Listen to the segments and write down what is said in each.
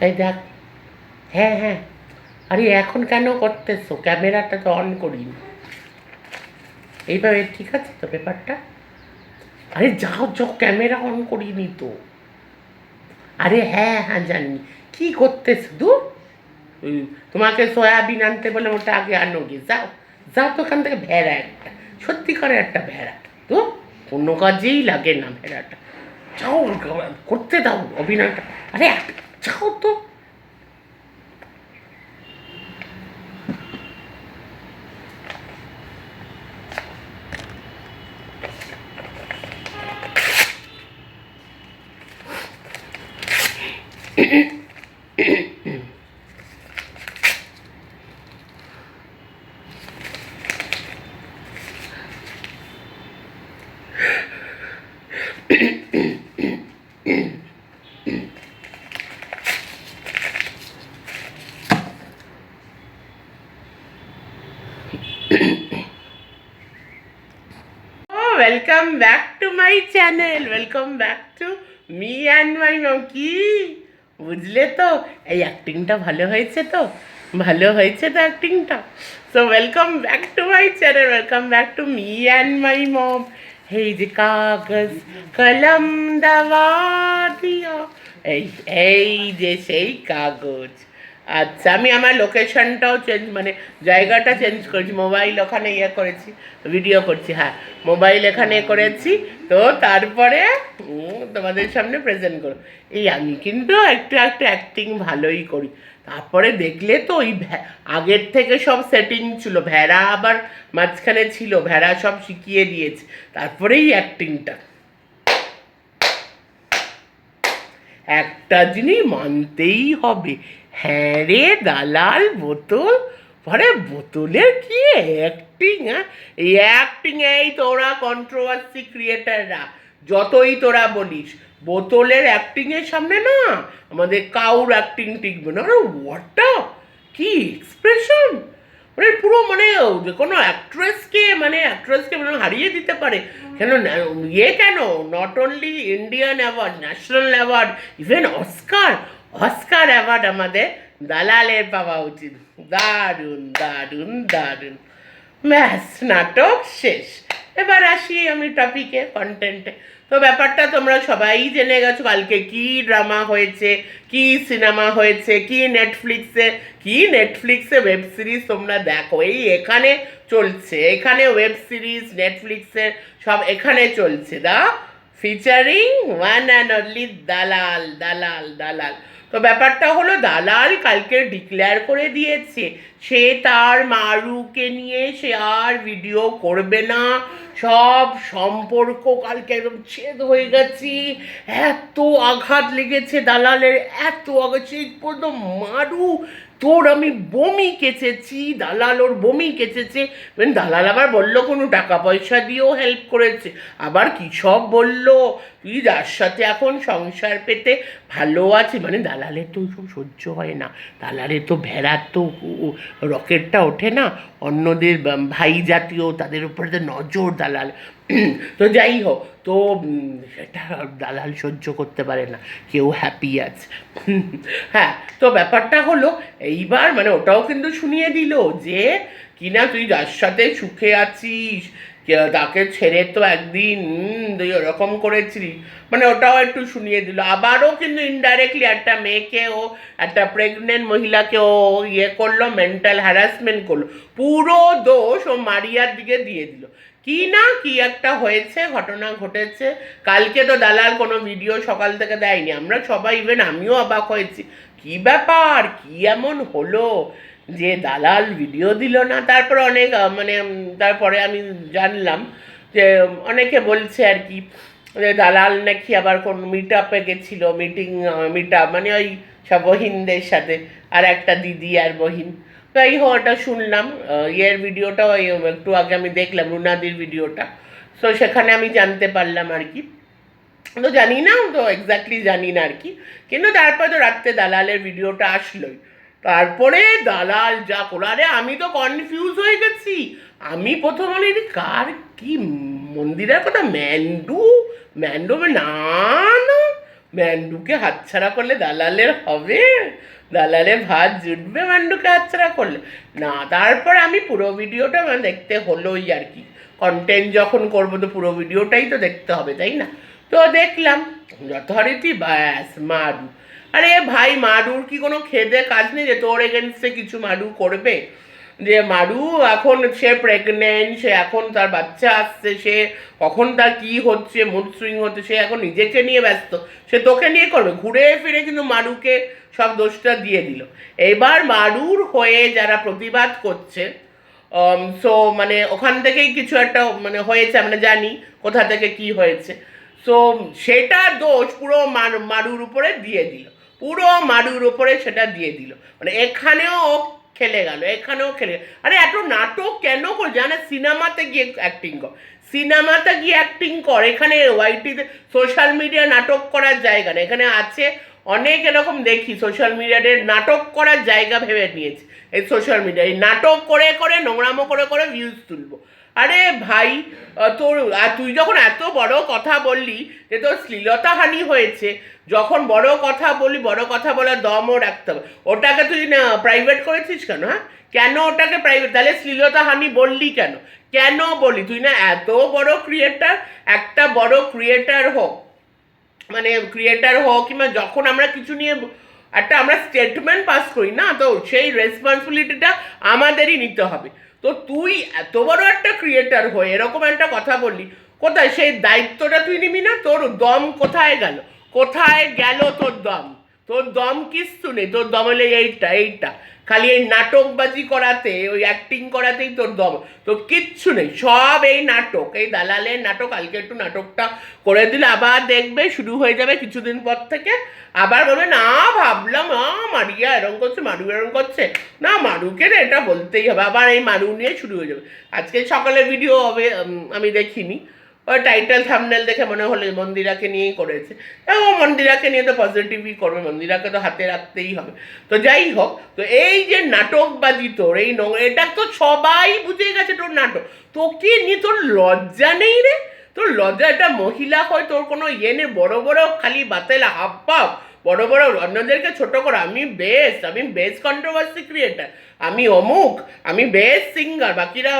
এই দেখ হ্যাঁ হ্যাঁ। আরে এখন কেন করতেছো? ক্যামেরাটা তো অন করিনি। এইভাবে ঠিক আছে তো ব্যাপারটা? আরে যাও যাও, ক্যামেরা অন করিনি তো। আরে হ্যাঁ হ্যাঁ জানি কি করতেছো দু? তোমাকে সয়াবিন আনতে বলে ওটা আগে আনো গিয়ে। যাও যাও তো ওখান থেকে ভেড়া একটা। সত্যি করে একটা ভেড়া তো কোনো কাজেই লাগে না ভেড়াটা। যাও, করতে দাও অভিনয়টা। আরে যাও তো welcome back to my channel welcome back to me and my mom কি বুঝলে তো? এই অ্যাক্টিংটা ভালো হয়েছে তো? ভালো হয়েছে তো অ্যাক্টিংটা so welcome back to my channel welcome back to me and my mom এই যে কাগজ কলম দাওয়া দিয়া। এই এই যে সেই কাগজ। আচ্ছা আমি আমার লোকেশনটাও চেঞ্জ মানে জায়গাটা চেঞ্জ করেছি মোবাইল ওখানে ইয়ে করেছি ভিডিও করছি হ্যাঁ মোবাইল এখানে করেছি, তো তারপরে তোমাদের সামনে প্রেজেন্ট করো এই আমি কিন্তু একটু একটু অ্যাক্টিং ভালোই করি, তারপরে দেখলে তো ওই আগের থেকে সব সেটিং ছিল, ভেড়া আবার মাঝখানে ছিল, ভেড়া সব শিখিয়ে দিয়েছে তারপরে এই অ্যাক্টিংটা একটা জিনিস মানতেই হবে হ্যাঁ রে দালাল, বোতল? পরে বোতলের কি অ্যাক্টিং হ্যাঁ? এই তোরা কন্ট্রোভার্সি ক্রিয়েটাররা যতই তোরা বলিস, বোতলের অ্যাক্টিংয়ের সামনে না আমাদের কাউর অ্যাক্টিং টিকবে না। আরে ওয়াটা কি এক্সপ্রেশন মানে পুরো মানে যে কোনো অ্যাক্ট্রেসকে মানে অ্যাক্ট্রেসকে মানে হারিয়ে দিতে পারে। কেন ইয়ে কেন? Not only Indian award national award even Oscar Oscar award আমাদের দালালের পাওয়া উচিত। দারুণ দারুণ দারুণ। ব্যাস, নাটক শেষ। এবার আসি আমি টপিকে কন্টেন্টে তো ব্যাপারটা তোমরা সবাই জেনে গেছো, কালকে কি ড্রামা হয়েছে, কি সিনেমা হয়েছে, কি নেটফ্লিক্সে কি নেটফ্লিক্সে ওয়েব সিরিজ তোমরা দেখো। এই এখানে চলছে, এখানে ওয়েব সিরিজ নেটফ্লিক্সের সব এখানে চলছে। The featuring one and only Dalal Dalal Dalal. তো ব্যাপারটা হলো দালাল কালকে ডিক্লেয়ার করে দিয়েছে। সে তার মারুকে নিয়ে সে আর ভিডিও করবে না। সব সম্পর্ক কালকে একদম ছেদ হয়ে গেছি। এত আঘাত লেগেছে দালালের, এত আঘাত। সেই পর্যন্ত মারু তোর আমি বমি কেচেছি, দালাল ওর বমি কেচেছে। মানে দালাল আবার বলল, কোনো টাকা পয়সা দিয়েও হেল্প করেছে। আবার কী সব বলল? তুই যার সাথে এখন সংসার পেতে ভালো আছে মানে দালালের তো সহ্য হয় না। দালালের তো ভেড়ার তো রকেটটা ওঠে না। অন্যদের ভাই জাতীয় তাদের উপরে তো নজর দালাল। তো যাই হোক, তো সেটা দালাল সহ্য করতে পারে না। কেউ হ্যাপি আছে। হ্যাঁ তো ব্যাপারটা হলো, এইবার মানে ওটাও কিন্তু শুনিয়ে দিল যে, কিনা তুই যার সাথে সুখে আছিস তাকে ছেড়ে তো একদিন ওরকম করেছিলি। মানে ওটাও একটু শুনিয়ে দিল। আবারও কিন্তু ইনডাইরেক্টলি একটা মেয়েকে ও, একটা প্রেগনেন্ট মহিলাকে ও ইয়ে করল মেন্টাল হ্যারাসমেন্ট করল। পুরো দোষ ও মারিয়ার দিকে দিয়ে দিল। কি না, কি একটা হয়েছে, ঘটনা ঘটেছে। কালকে তো দালাল কোনো ভিডিও সকাল থেকে দেয়নি। আমরা সবাই ইভেন আমিও অবাক হয়েছি। কি ব্যাপার? কি এমন হলো? যে দালাল ভিডিও দিল না, তারপর অনেক মানে তারপরে আমি জানলাম যে অনেকে বলছে আর কি, যে দালাল নাকি আবার কোন মিট আপে গেছিল মিটিং মিট আপ মানে ওই সব বহিনদের সাথে, আর একটা দিদি আর বহিন। তো এই হওয়াটা শুনলাম ইয়ের ভিডিওটা ওই একটু আগে আমি দেখলাম, রুনাদির ভিডিওটা তো সেখানে আমি জানতে পারলাম আর কি। তো জানি না, তো এক্স্যাক্টলি জানি না আর কি। কিন্তু তারপর তো রাত্রে দালালের ভিডিওটা আসলোই। তারপরে দালাল যা করল আরে আমি তো কনফিউজ হয়ে গেছি। আমি প্রথম বলি কার? কি মন্দিরের কথা? ম্যান্ডু? ম্যান্ডু না না। ম্যান্ডুকে হাতছাড়া করলে দালালের হবে। দালালের ভাত জুটবে, ম্যান্ডুকে হাতছাড়া করলে। না, তারপর আমি পুরো ভিডিওটা মানে দেখতে হলোই আর কি। কন্টেন্ট যখন করব তো পুরো ভিডিওটাই তো দেখতে হবে, তাই না? তো দেখলাম, যথারীতি ব্যাস, মারু। আরে ভাই, মারুর কি কোনো খেদে কাজ নেই যে তোর এগেনস্টে কিছু মারু করবে? যে মারু এখন সে প্রেগনেন্ট সে এখন তার বাচ্চা আসছে, সে কখন তার কি হচ্ছে মুড সুইং হচ্ছে, সে এখন নিজেকে নিয়ে ব্যস্ত। সে তোকে নিয়ে করবে। ঘুরে ফিরে কিন্তু মারুকে সব দোষটা দিয়ে দিল। এবার মারুর হয়ে যারা প্রতিবাদ করছে সো মানে ওখান থেকেই কিছু একটা মানে হয়েছে, আমরা জানি কোথা থেকে কি হয়েছে। সো সেটা দোষ পুরো মার- মারুর উপরে দিয়ে দিল। পুরো মারুর উপরে সেটা দিয়ে দিল। মানে এখানেও খেলে গেল, এখানেও খেলে গেল। আরে এত নাটক কেন কর? জানা, সিনেমাতে গিয়ে অ্যাক্টিং কর। সিনেমাতে গিয়ে অ্যাক্টিং কর। এখানে ওয়াইটিতে সোশ্যাল মিডিয়া নাটক করার জায়গা না এখানে আছে অনেক এরকম দেখি সোশ্যাল মিডিয়াতে নাটক করার জায়গা ভেবে নিয়েছে। এই সোশ্যাল মিডিয়া এই নাটক করে করে, নোংরামো করে করে ভিউজ তুলবো। আরে ভাই তোর, আর তুই যখন এত বড় কথা বললি যে তোর শ্লীলতাহানি হয়েছে, যখন বড় কথা বলি বড় কথা বলার দমও রাখতে হবে। ওটাকে তুই, না প্রাইভেট করেছিস কেন হ্যাঁ? কেন ওটাকে প্রাইভেট তাহলে শ্লীলতাহানি বললি কেন? কেন বলি তুই না এত বড় ক্রিয়েটার একটা বড় ক্রিয়েটার হোক মানে ক্রিয়েটার হোক, কিংবা যখন আমরা কিছু নিয়ে, একটা আমরা স্টেটমেন্ট পাস করি না, তো সেই রেসপন্সিবিলিটিটা আমাদেরই নিতে হবে। তো তুই এত বড় একটা ক্রিয়েটার হয়ে এরকম একটা কথা বললি, কোথায়? সেই দায়িত্বটা তুই নিবি না? তোর দম কোথায় গেল? কোথায় গেল তোর দম? তোর দম কিচ্ছু নেই, তোর দম হলে এইটা এইটা। খালি এই নাটকবাজি করাতে, ওই অ্যাক্টিং করাতেই তোর দম। তো কিচ্ছু নেই, সব এই নাটক, এই দালালের নাটক, কালকে একটু নাটকটা করে দিলে আবার দেখবে, শুরু হয়ে যাবে কিছুদিন পর থেকে। আবার বলবে, না, ভাবলাম, আ, মারিয়া এরম করছে, মারু এরম করছে। না, মারুকে না এটা বলতেই হবে, আবার এই মারু নিয়ে শুরু হয়ে যাবে। আজকে সকালে ভিডিও হবে আমি দেখিনি। ওই টাইটেল থামনেল দেখে মনে হলো মন্দিরাকে নিয়েই করেছে। ও মন্দিরাকে নিয়ে তো পজিটিভই করবে, মন্দিরাকে তো হাতে রাখতেই হবে। তো যাই হোক, তো এই যে নাটকবাজি তোর, এই এটা তো সবাই বুঝে গেছে তোর নাটক। তোকে নিয়ে তোর লজ্জা নেই রে? তোর লজ্জা একটা মহিলা হয়, তোর কোনো ইয়ে নেই, বড় বড় খালি বাতেলা হাব বড় বড় অন্যদেরকে ছোট করো। আমি বেস্ট আমি বেস্ট কন্ট্রোভার্সি ক্রিয়েটার আমি অমুক, আমি বেস্ট সিঙ্গার বাকিরা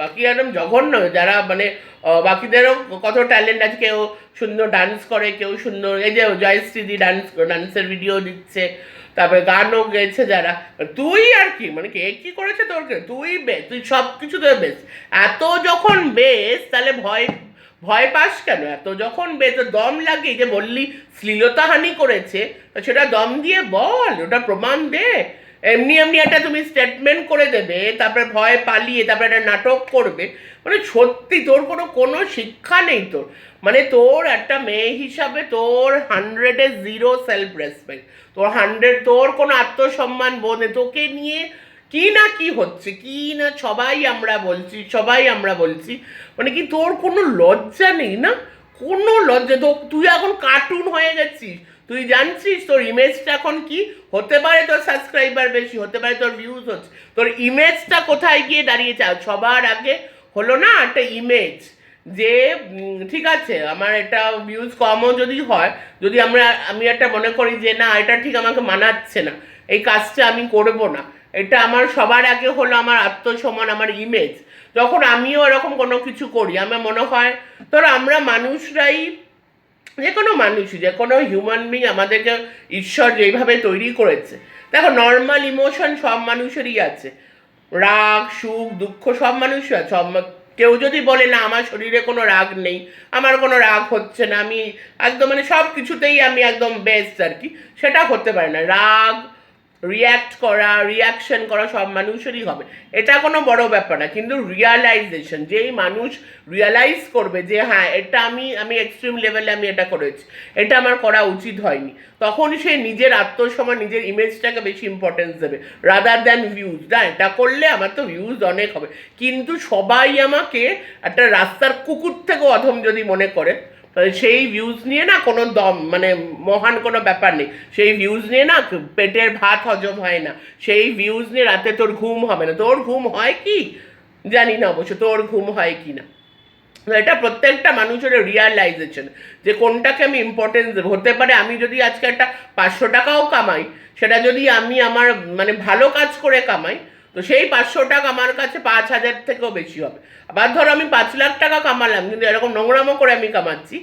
বাকি একদম জঘন্য, যারা মানে বাকিদেরও কত ট্যালেন্ট আছে, কেউ সুন্দর ডান্স করে, কেউ সুন্দর, এই যে জয়শ্রীদি ডান্স ডান্সের ভিডিও দিচ্ছে, তারপরে গানও গেয়েছে যারা। তুই আর কি মানে কে কি করেছে তোর? তুই বেশ তুই সব কিছু তোর বেশ। এত যখন বেশ, তাহলে ভয় ভয় পাস কেন? এত যখন বে তো দম লাগে যে বললি শ্লীলতাহানি করেছে সেটা দম দিয়ে বল, ওটা প্রমাণ দে। এমনি এমনি একটা তুমি স্টেটমেন্ট করে দেবে, তারপরে ভয় পালিয়ে, তারপরে একটা নাটক করবে। মানে সত্যি তোর কোনো কোনো শিক্ষা নেই তোর। মানে তোর একটা মেয়ে হিসাবে তোর হান্ড্রেডে জিরো সেলফ রেসপেক্ট তোর হান্ড্রেড তোর কোনো আত্মসম্মান বোধ তোকে নিয়ে কি না কি হচ্ছে? কি না সবাই আমরা বলছি, সবাই আমরা বলছি। মানে কি তোর কোনো লজ্জা নেই না? কোনো লজ্জা, তো তুই এখন কার্টুন হয়ে গেছিস। তুই জানছিস তোর ইমেজটা এখন কি? হতে পারে তোর সাবস্ক্রাইবার বেশি, হতে পারে তোর ভিউজ হচ্ছে। তোর ইমেজটা কোথায় গিয়ে দাঁড়িয়েছে? সবার আগে হলো না একটা ইমেজ যে ঠিক আছে, আমার এটা ভিউজ কমও যদি হয়, যদি আমরা, আমি একটা মনে করি যে, না, এটা ঠিক আমাকে মানাচ্ছে না। এই কাজটা আমি করব না। এটা আমার সবার আগে হলো আমার আত্মসম্মান, আমার ইমেজ যখন আমিও এরকম কোনো কিছু করি, আমার মনে হয়, ধরো আমরা মানুষরাই যে কোনো মানুষই যে কোনো হিউম্যান বিং আমাদেরকে ঈশ্বর যেইভাবে তৈরি করেছে। দেখো নর্মাল ইমোশন সব মানুষেরই আছে। রাগ, সুখ, দুঃখ সব মানুষই আছে। সব কেউ যদি বলে, না, আমার শরীরে কোনো রাগ নেই, আমার কোনো রাগ হচ্ছে না, আমি একদম মানে সব কিছুতেই আমি একদম বেস্ট আর কি, সেটা হতে পারে না। রাগ রিয়্যাক্ট করা রিয়াকশন করা সব মানুষেরই হবে। এটা কোনো বড় ব্যাপার না, কিন্তু রিয়ালাইজেশন যেই মানুষ রিয়ালাইজ করবে যে হ্যাঁ এটা আমি আমি এক্সট্রিম লেভেলে আমি এটা করেছি, এটা আমার করা উচিত হয়নি, তখন সে নিজের আত্মসম্মান, নিজের ইমেজটাকে বেশি ইম্পর্টেন্স দেবে রাদার দ্যান ভিউজ না, এটা করলে আমার তো ভিউজ অনেক হবে, কিন্তু সবাই আমাকে একটা রাস্তার কুকুর থেকে অধম যদি মনে করে সেই ভিউজ নিয়ে না কোনো দম মানে মহান কোনো ব্যাপার নেই। সেই ভিউজ নিয়ে না পেটের ভাত হজম হয় না। সেই ভিউজ নিয়ে রাতে তোর ঘুম হবে না। তোর ঘুম হয় কি? জানি না অবশ্য, তোর ঘুম হয় কি না। এটা প্রত্যেকটা মানুষের রিয়ালাইজেশন যে কোনটাকে আমি ইম্পর্টেন্স হতে পারে আমি যদি আজকে একটা পাঁচশো টাকাও কামাই, সেটা যদি আমি আমার মানে ভালো কাজ করে কামাই তো সেই পাঁচশো টাকা আমার কাছে পাঁচ হাজার থেকেও বেশি হবে। আবার ধরো আমি পাঁচ লাখ টাকা কামালাম, কিন্তু এরকম নোংরামো করে আমি কামাচ্ছি,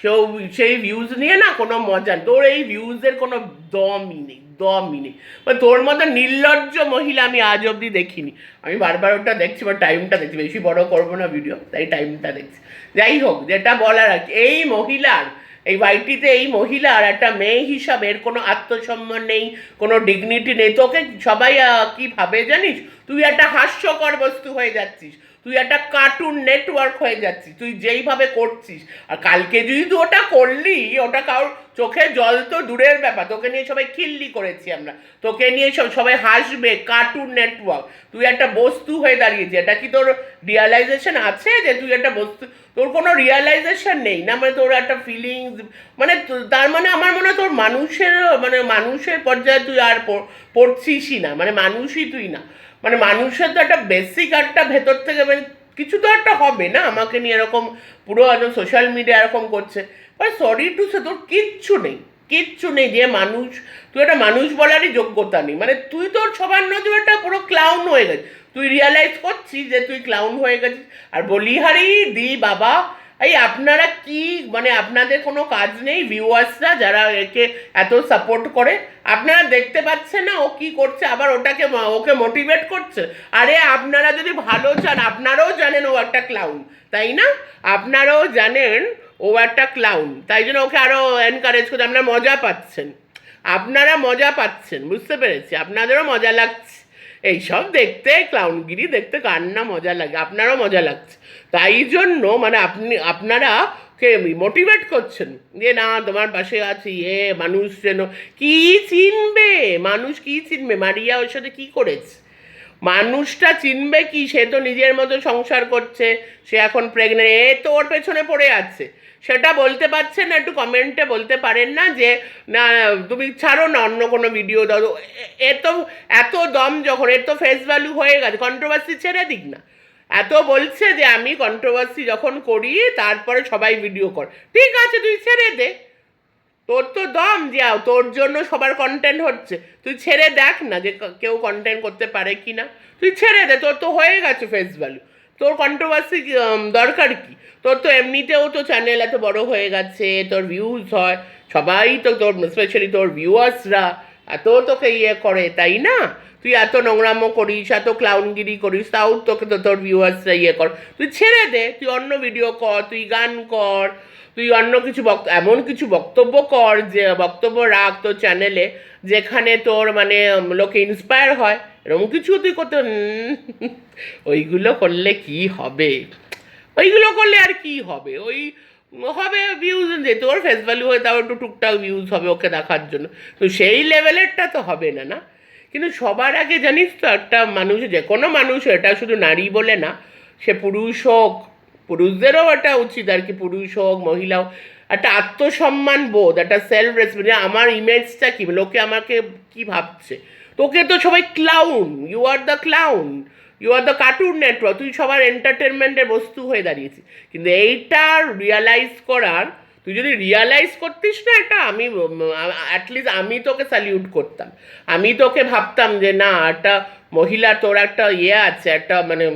সেও সেই ভিউজ নিয়ে না কোনো মজা তোর এই ভিউজের কোনো দমই নেই দমই নেই। মানে তোর মতো নির্লজ্জ মহিলা আমি আজ অবধি দেখিনি। আমি বারবার ওটা দেখছি, বা টাইমটা দেখছি, বেশি বড় করব না ভিডিও তাই টাইমটা দেখছি। যাই হোক, যেটা বলার আর এই মহিলার এই বাড়িটিতে এই মহিলার একটা মেয়ে হিসাবে এর কোনো আত্মসম্মান নেই, কোনো ডিগনিটি নেই। তোকে সবাই কি ভাবে জানিস? তুই একটা হাস্যকর বস্তু হয়ে যাচ্ছিস। তুই একটা কার্টুন নেটওয়ার্ক হয়ে যাচ্ছিস, তুই যেইভাবে করছিস। আর কালকে যদি তুই ওটা করলি, ওটা কারোর চোখে জল তো দূরের ব্যাপার, তোকে নিয়ে সবাই খিল্লি করেছি আমরা। তোকে নিয়ে সব, সবাই হাসবে কার্টুন নেটওয়ার্ক তুই একটা বস্তু হয়ে দাঁড়িয়েছিস এটা কি তোর রিয়ালাইজেশন আছে যে তুই একটা বস্তু, তোর কোনো রিয়ালাইজেশন নেই? না মানে তোর একটা ফিলিংস মানে তার মানে আমার মনে হয় তোর মানুষের মানে মানুষের পর্যায়ে তুই আর পড়ছিসই না মানে মানুষই তুই না। মানে মানুষের তো একটা বেসিক একটা ভেতর থেকে মানে কিছু তো একটা হবে না? আমাকে নিয়ে এরকম পুরো একদম সোশ্যাল মিডিয়া এরকম করছে। বাট সরি টু সে তোর কিচ্ছু নেই। কিচ্ছু নেই যে মানুষ, তুই একটা মানুষ বলারই যোগ্যতা নেই। মানে তুই তোর সবার নজর একটা পুরো ক্লাউন হয়ে গেছিস। তুই রিয়ালাইজ করছিস যে তুই ক্লাউন হয়ে গেছিস। আর বলিহারি দি বাবা এই আপনারা কি মানে আপনাদের কোনো কাজ নেই ভিউয়ার্সরা যারা একে এত সাপোর্ট করে, আপনারা দেখতে পাচ্ছেন না ও কি করছে, আবার ওটাকে ওকে মোটিভেট করছে? আরে আপনারা যদি ভালো চান, আপনারাও জানেন ও একটা ক্লাউন তাই না? আপনারাও জানেন ও একটা ক্লাউন তাই জন্য ওকে আরও এনকারেজ করতে আপনারা মজা পাচ্ছেন। আপনারা মজা পাচ্ছেন, বুঝতে পেরেছি, আপনাদেরও মজা লাগছে। এইসব দেখতে ক্লাউনগিরি দেখতে কান্না মজা লাগে, আপনারও মজা লাগছে। তাই জন্য মানে আপনি, আপনারা কে মোটিভেট করছেন? যে না, তোমার পাশে আছি, এ মানুষ যেন, কী চিনবে? মানুষ কী চিনবে? মারিয়া ওর সাথে কী করেছে? মানুষটা চিনবে কি? সে তো নিজের মতো সংসার করছে, সে এখন প্রেগনেন্ট এ তো ওর পেছনে পড়ে আছে। সেটা বলতে পারছেন না, একটু কমেন্টে বলতে পারেন না যে, না, তুমি ছাড়ো না, অন্য কোনো ভিডিও দাও। এ- তো এত দম যখন, এর তো ফেস ভ্যালু হয়ে গেছে কন্ট্রোভার্সি ছেড়ে দিক না। এত বলছে যে, আমি কন্ট্রোভার্সি যখন করি, তারপরে সবাই ভিডিও কর। ঠিক আছে, তুই ছেড়ে দে। তোর তো দম যাও তোর জন্য সবার কন্টেন্ট হচ্ছে। তুই ছেড়ে দেখ না যে কেউ কন্টেন্ট করতে পারে কি না। তুই ছেড়ে দে, তোর তো হয়ে গেছে ফেস ভ্যালু তোর কন্ট্রোভার্সি দরকার কি? তোর তো এমনিতেও তো চ্যানেল এত বড় হয়ে গেছে, তোর ভিউজ হয়। সবাই তো তোর স্পেশালি তোর ভিউয়ার্সরা এত তোকে ইয়ে করে, তাই না? তুই এত নোংরামো করিস, এত ক্লাউনগিরি করিস, তাও তোকে তো তোর ভিউয়ার্সরা ইয়ে কর। তুই ছেড়ে দে, তুই অন্য ভিডিও কর, তুই গান কর, তুই অন্য কিছু বক্ত, এমন কিছু বক্তব্য কর যে, বক্তব্য রাখ তোর চ্যানেলে যেখানে তোর মানে লোকে ইন্সপায়ার হয়, এরকম কিছু তুই করতে ওইগুলো করলে কি হবে? ওইগুলো করলে আর কি হবে? ওই হবে ভিউজ যে, তোর ফেস ভ্যালু হয়ে তাও একটু টুকটাক ভিউজ হবে ওকে দেখার জন্য। তো সেই লেভেলেরটা তো হবে না না? কিন্তু সবার আগে জানিস তো একটা মানুষ, যে কোনো মানুষ এটা শুধু নারী বলে না, সে পুরুষ হোক, পুরুষদেরও এটা উচিত আর কি, পুরুষ হোক, মহিলা হোক, একটা আত্মসম্মান বোধ, একটা সেলফ রেসপেক্ট আমার ইমেজটা কি, লোকে আমাকে কি ভাবছে? তোকে তো সবাই clown you are the clown you are the cartoon network তুই সবার এন্টারটেনমেন্টের বস্তু হয়ে দাঁড়িয়েছিস। কিন্তু এইটা রিয়ালাইজ করার তুই যদি রিয়ালাইজ করতিস না এটা, আমি অ্যাটলিস্ট আমি তোকে স্যালিউট করতাম। আমি তোকে ভাবতাম যে না, একটা মহিলা তোর একটা ইয়ে আছে, একটা মানে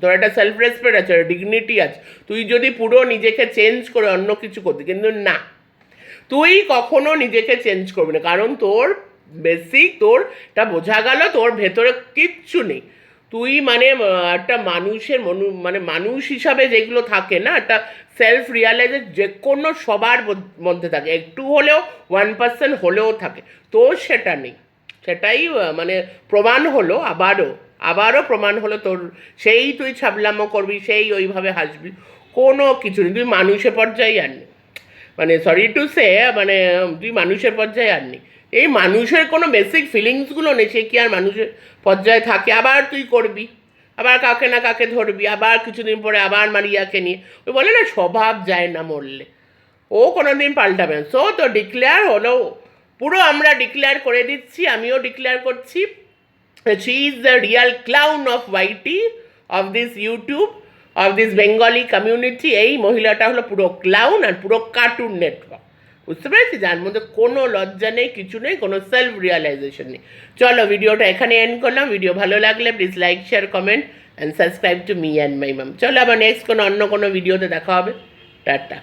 তোর একটা সেলফ রেসপেক্ট আছে ডিগনিটি আছে। তুই যদি পুরো নিজেকে চেঞ্জ করে অন্য কিছু করতি, কিন্তু না। তুই কখনো নিজেকে চেঞ্জ করবি না, কারণ তোর বেসিক তোর, এটা বোঝা গেল তোর ভেতরে কিচ্ছু নেই। তুই মানে একটা মানুষের মনু মানে মানুষ হিসাবে যেগুলো থাকে না, একটা সেলফ রিয়ালাইজের যে কোনো সবার মধ্যে থাকে। একটু হলেও ওয়ান পার্সেন্ট হলেও থাকে। তো সেটা নেই। সেটাই মানে প্রমাণ হলো আবারও। আবারও প্রমাণ হলো তোর, সেই তুই ছাবলামো করবি, সেই ওইভাবে হাসবি। কোনো কিছু নেই। তুই মানুষের পর্যায়ে আর নেই। মানে সরি টু সে মানে তুই মানুষের পর্যায়ে আর নেই। এই মানুষের কোনো বেসিক ফিলিংসগুলো নেই, সে কি আর মানুষের পর্যায়ে থাকে? আবার তুই করবি, আবার কাকে না কাকে ধরবি, আবার কিছুদিন পরে আবার মারিয়াকে নিয়ে। ওই বলে না, স্বভাব যায় না মরলে। ও কোনো দিন পাল্টাবে সো তো ডিক্লেয়ার হলো, পুরো আমরা ডিক্লেয়ার করে দিচ্ছি, আমিও ডিক্লেয়ার করছি। She is the real clown of YT of this YouTube of this Bengali community এই মহিলাটা হলো পুরো ক্লাউন আর পুরো কার্টুন নেটওয়ার্ক বুঝতে পেরেছি? যার মধ্যে কোনো লজ্জা নেই, কিছু নেই, কোনো সেলফ রিয়ালাইজেশন নেই। চলো ভিডিওটা এখানে এন্ড করলাম। ভিডিও ভালো লাগলে please like share comment and subscribe to me and my mom চলো আবার নেক্সট কোনো, অন্য কোনো ভিডিওতে দেখা হবে। টাটা।